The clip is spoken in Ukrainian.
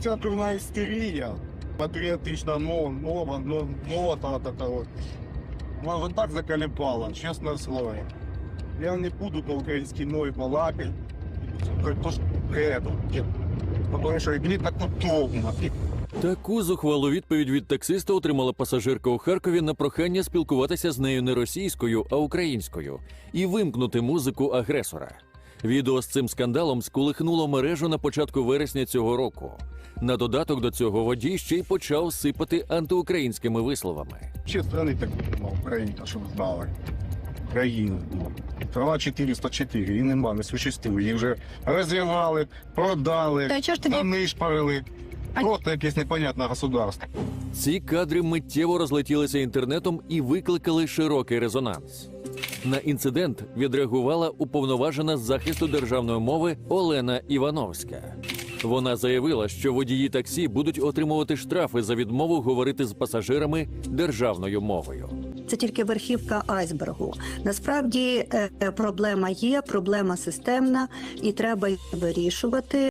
ця дурна істерія, патріотична мова, мова, ну, мова та така от. Вона так заколебала, чесне слово. Я не буду по українській мові балакати, то ж кредо. Тому що мені так удобно. Таку зухвалу відповідь від таксиста отримала пасажирка у Харкові на прохання спілкуватися з нею не російською, а українською і вимкнути музику агресора. Відео з цим скандалом сколихнуло мережу на початку вересня цього року. На додаток до цього водій ще й почав сипати антиукраїнськими висловами. Ще страни так нема, Україна, щоб знали. Країна. Трава 404, її нема, не существує. Її вже розірвали, продали, Та чого ж тоді. Просто якесь непонятне государство. Ці кадри миттєво розлетілися інтернетом і викликали широкий резонанс. На інцидент відреагувала уповноважена з захисту державної мови Олена Івановська. Вона заявила, що водії таксі будуть отримувати штрафи за відмову говорити з пасажирами державною мовою. це тільки верхівка айсбергу. Насправді е, проблема є, проблема системна, і треба її вирішувати.